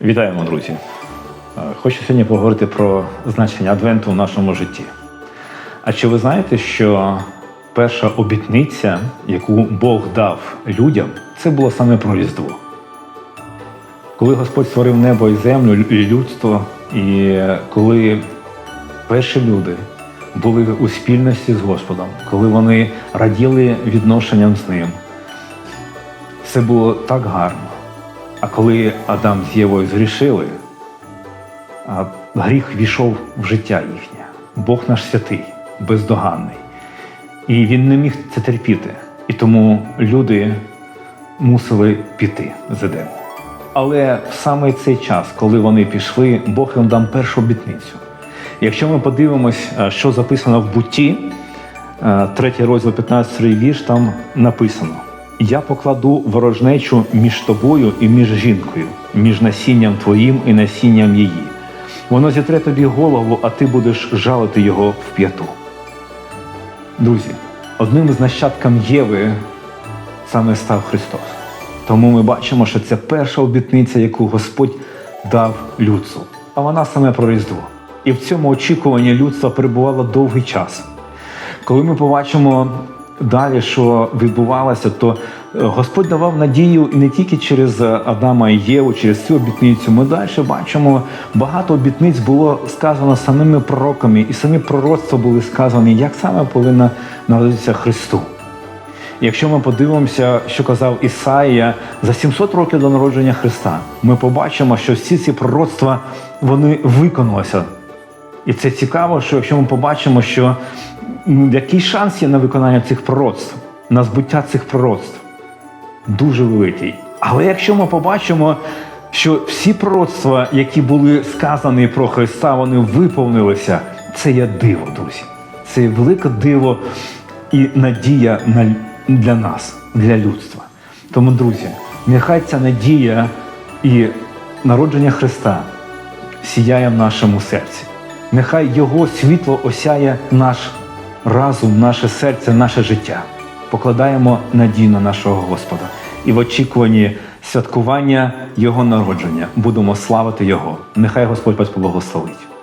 Вітаємо, друзі! Е, Хочу сьогодні поговорити про значення Адвенту в нашому житті. А чи ви знаєте, що перша обітниця, яку Бог дав людям, це було саме про Різдво? Коли Господь створив небо і землю і людство, і коли перші люди були у спільності з Господом, коли вони раділи відношенням з ним, все було так гарно. А коли Адам з Євою згрішили, гріх війшов в життя їхнє. Бог наш святий, бездоганний. І він не міг це терпіти. І тому люди мусили піти з Едему. Але в саме цей час, коли вони пішли, Бог їм дав першу обітницю. Якщо ми подивимось, е, що записано в бутті, е, третій розділ 15 вірш, там написано: Я покладу ворожнечу між тобою і між жінкою, між насінням твоїм і насінням її. Воно зітре тобі голову, а ти будеш жалити його в п'яту. Друзі, одним з нащадкам Єви саме став Христос. Тому ми бачимо, що це перша обітниця, яку Господь дав людству. А вона саме про Різдво. І в цьому очікуванні людство перебувало довгий час. Коли ми побачимо далі, що відбувалося, то е, Господь давав надію не тільки через е, Адама і Єву, через цю обітницю. Ми далі бачимо, багато обітниць було сказано самими пророками, і самі пророцтва були сказані, як саме повинна народитися Христу. Якщо ми подивимося, що казав Ісаїя за 700 років до народження Христа, ми побачимо, що всі ці пророцтва вони виконалися. І це цікаво, що якщо ми побачимо, що який шанс є на виконання цих пророцтв, на збуття цих пророцтв, дуже великий. Але якщо ми побачимо, що всі пророцтва, які були сказані про Христа, вони виповнилися, це є диво, друзі. Це є велике диво і надія для нас, для людства. Тому, друзі, нехай ця надія і народження Христа сіяє в нашому серці. Нехай Його світло осяє наш разум, наше серце, наше життя. Покладаємо надію на нашого Господа і в очікуванні святкування Його народження будемо славити Його. Нехай Господь вас поблагословить.